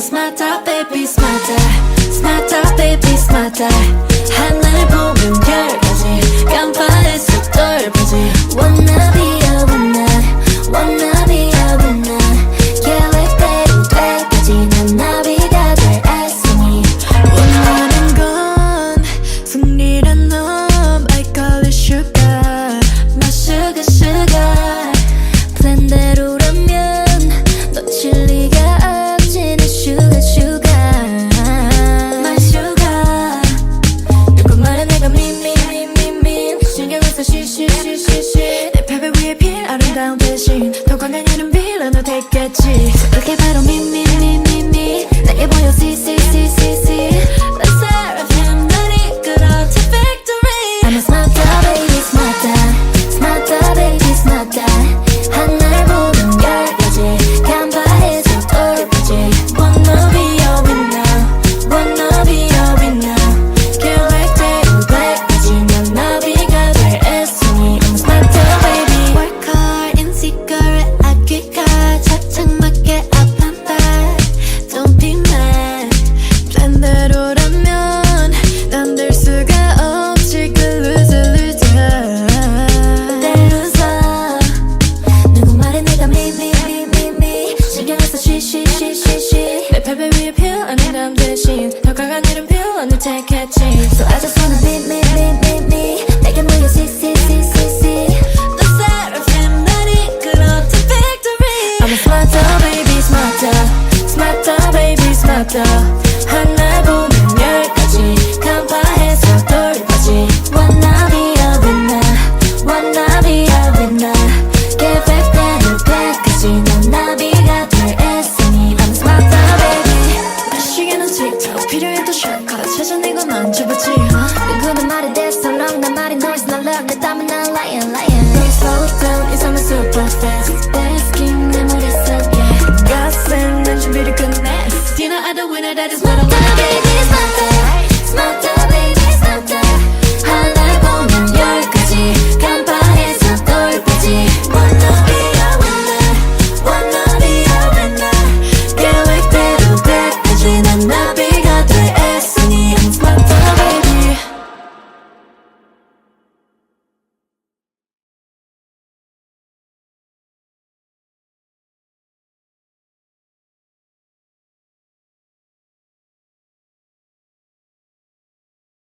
smarter baby smarter. Smarter baby smarter. so shit shit shit shit shit 내 패배 위에 필 아름다운 대신 더 광한 이름 빌런을 됐겠지. 다가가는 So I just wanna be me me me me 내게 모여 see see see see see The seraphim 날 이끌어 to victory. I'm a smarter baby smarter. Smarter baby smarter. baby, smile, my baby.